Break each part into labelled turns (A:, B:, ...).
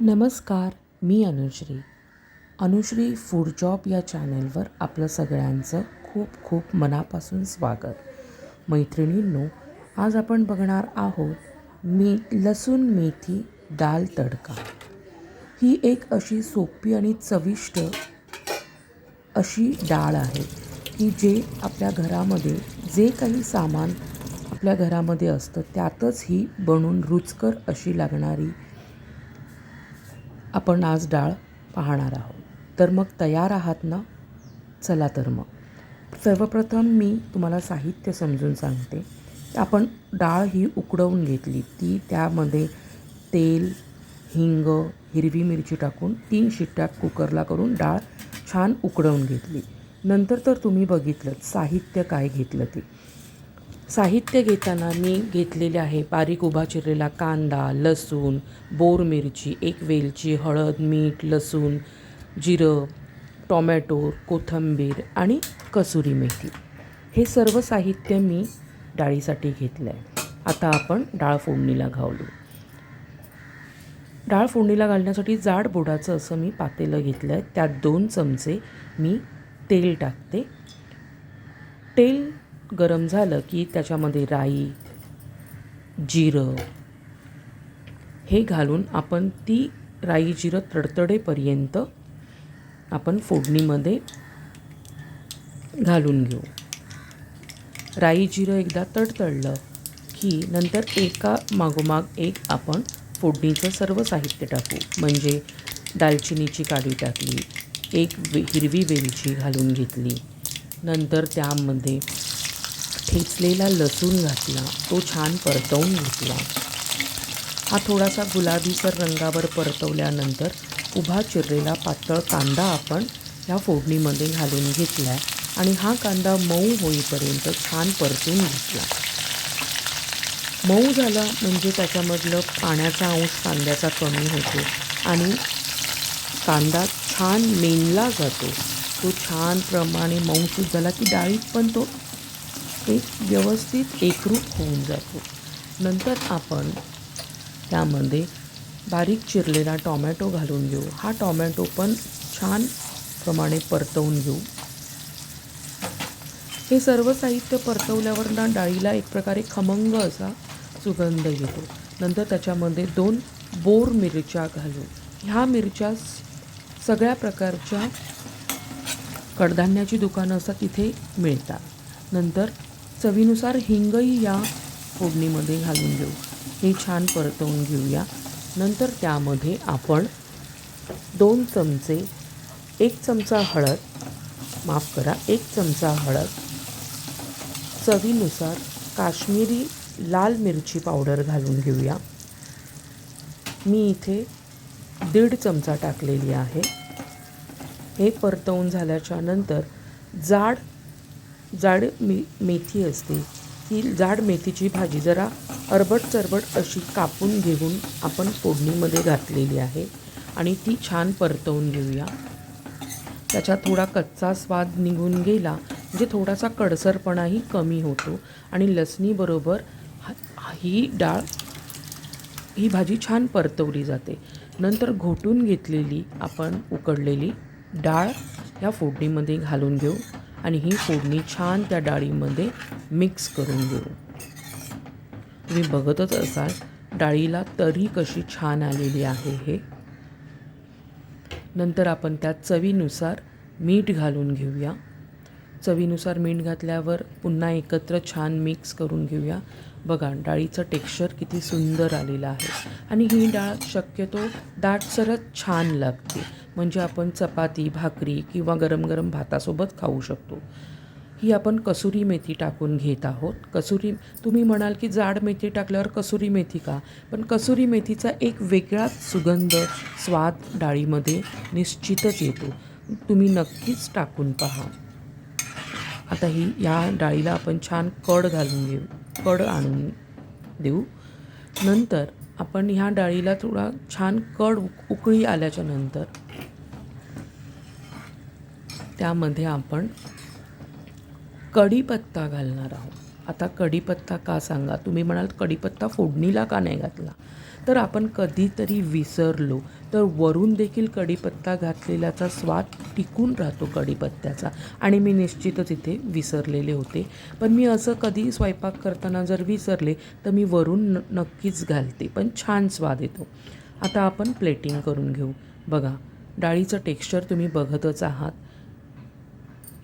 A: नमस्कार मी Anushree. Anushree food job या चॅनलवर आपलं सगळ्यांचं खूप खूप मनापासून स्वागत. मैत्रिणींनो आज आपण बघणार आहोत मी लसूण मेथी दाल तडका. ही एक अशी सोपी आणि चविष्ट अशी डाळ आहे की जे आपल्या घरामध्ये जे काही सामान आपल्या घरामध्ये असतं त्यातच ही बनून रुचकर अशी लागणारी आपण आज डाळ पाहणार आहोत. तर मग तयार आहात ना? चला तर मग. सर्वप्रथम मी तुम्हाला साहित्य समजून सांगते. आपण डाळ ही उकडवून घेतली. ती त्यामध्ये तेल हिंग हिरवी मिरची टाकून तीन शिट्ट्या कुकरला करून डाळ छान उकडवून घेतली. नंतर तर तुम्ही बघितलं साहित्य काय घेतलं ते. साहित्य घेताना मी घेतलेले आहे. बारीक उभा चिरलेला कांदा लसूण बोर मिरची एक वेलची हळद मीठ लसूण जिरं टॉमॅटो कोथिंबीर आणि कसुरी मेथी. हे सर्व साहित्य मी डाळीसाठी घेतलं आहे आता आपण डाळ फोडणीला घालू. डाळ फोडणीला घालण्यासाठी जाड बोडाचं असं मी पातेलं घेतलं आहे त्यात दोन चमचे मी तेल टाकते. तेल गरम झालं की त्याच्यामध्ये राई जिरं हे घालून आपण ती राई जिरं तडतडेपर्यंत आपण फोडणीमध्ये घालून घेऊ. राई जिरं एकदा तडतडलं की नंतर एका मागोमाग एक आपण फोडणीचं सर्व साहित्य टाकू. म्हणजे दालचिनीची काडी टाकली एक वे हिरवी वेलची घालून घेतली. नंतर त्यामध्ये ठेचलेला लसूण घातला. तो छान परतवून घेतला. हा थोडासा गुलाबीसर रंगावर परतवल्यानंतर उभा चिरलेला पातळ कांदा आपण ह्या फोडणीमध्ये घालून घेतला आहे आणि हा कांदा मऊ होईपर्यंत छान परतून घेतला. मऊ झाला म्हणजे त्याच्यामधलं पाण्याचा अंश कांद्याचा कमी होतो आणि कांदा छान मेनला जातो. तो छान प्रमाणे मऊसूत झाला की डाळीत पण तो एक व्यवस्थित एकरूप होऊन जातो. नंतर आपण त्यामध्ये बारीक चिरलेला टॉमॅटो घालून घेऊ. हा टॉमॅटो पण छान प्रमाणे परतवून घेऊ. हे सर्व साहित्य परतवल्यावर ना डाळीला एक प्रकारे खमंग असा सुगंध येतो. नंतर त्याच्यामध्ये दोन बोर मिरच्या घालू ह्या मिरच्या सगळ्या प्रकारच्या कडधान्याची दुकानं असतात तिथे मिळतात. नंतर चवीनुसार हिंगही या फोडणीमध्ये घालून घेऊ. हे छान परतवून घेऊया. नंतर त्यामध्ये आपण दोन चमचे एक चमचा हळद माफ करा एक चमचा हळद चवीनुसार काश्मीरी लाल मिरची पावडर घालून घेऊया. मी इथे दीड चमचा टाकलेली आहे. हे परतवून झाल्याच्यानंतर जाड जाड मे मेथी असते. ही जाड मेथीची भाजी जरा अरबट चरबट अशी कापून घेऊन आपण फोडणीमध्ये घातलेली आहे आणि ती छान परतवून घेऊया. त्याच्या थोडा कच्चा स्वाद निघून गेला म्हणजे थोडासा कडसरपणाही कमी होतो आणि लसणीबरोबर ही डाळ ही भाजी छान परतवली जाते. नंतर घोटून घेतलेली आपण उकडलेली डाळ या फोडणीमध्ये घालून घेऊ. आणि ही फोडणी छान त्या डाळीमध्ये मिक्स करून घेऊ. तुम्ही बघतच असाल डाळीला तरी कशी छान आलेली आहे हे. नंतर आपण त्यात चवीनुसार मीठ घालून घेऊया. चवीनुसार मीठ घातल्यावर पुन्हा एकत्र छान मिक्स करून घेऊया. बघा डाळीचं टेक्स्चर किती सुंदर आलेलं आहे. आणि ही डाळ शक्यतो दाटसरच छान लागते. म्हणजे आपण चपाती भाकरी किंवा गरम गरम भातासोबत खाऊ शकतो. ही आपण कसुरी मेथी टाकून घेत आहोत. कसुरी तुम्ही म्हणाल की जाड मेथी टाकल्यावर कसुरी मेथी का? पण कसुरी मेथीचा एक वेगळाच सुगंध स्वाद डाळीमध्ये निश्चितच येतो. तुम्ही नक्कीच टाकून पहा. आता ही या डाळीला आपण छान कड घालून घेऊ कड आणून देऊ. नंतर आपण ह्या डाळीला थोडा छान कड उक- उकळी आल्याच्यानंतर त्यामध्ये आपण कढीपत्ता घालणार आहोत. आता कढीपत्ता का सांगा? तुम्ही म्हणाल कढीपत्ता फोडणीला का नाही घातला? तर आपण कधीतरी विसरलो. तर वरून देखील कढीपत्ता घातलेल्याचा स्वाद टिकून राहतो कढीपत्त्याचा. आणि मी निश्चितच इथे विसरलेले होते. पण मी असं कधी स्वयंपाक करताना जर विसरले तर मी वरून न नक्कीच घालते. पण छान स्वाद येतो. आता आपण प्लेटिंग करून घेऊ. बघा डाळीचं टेक्स्चर तुम्ही बघतच आहात.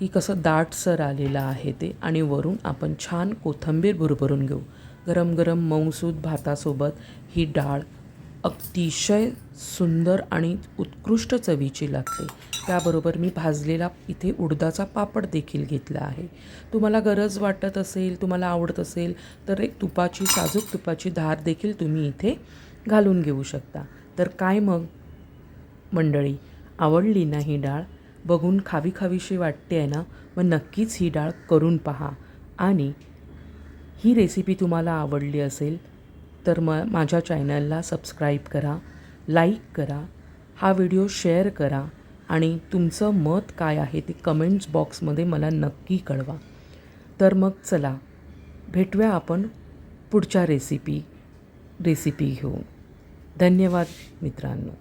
A: की कसं दाटसर आलेलं आहे ते आणि वरून आपण छान कोथंबीर भरभरून घेऊ. गरम गरम मऊसूद भातासोबत ही डाळ अतिशय सुंदर आणि उत्कृष्ट चवीची लागते. त्याबरोबर मी भाजलेला इथे उडदाचा पापड देखील घेतला आहे. तुम्हाला गरज वाटत असेल तुम्हाला आवडत असेल तर एक तुपाची साजूक तुपाची धार देखील तुम्ही इथे घालून घेऊ शकता. तर काय मग? मंडळी आवडली ना ही डाळ बघून खावी खावीशी वाटते आहे ना? मग नक्कीच ही डाळ करून पहा. आणि ही रेसिपी तुम्हाला आवडली असेल तर मग माझ्या चॅनलला सबस्क्राईब करा लाईक करा हा व्हिडिओ शेअर करा आणि तुमचं मत काय आहे ते कमेंट्स बॉक्समध्ये मला नक्की कळवा. तर मग चला भेटूया आपण पुढच्या रेसिपी रेसिपी घेऊन. धन्यवाद मित्रांनो.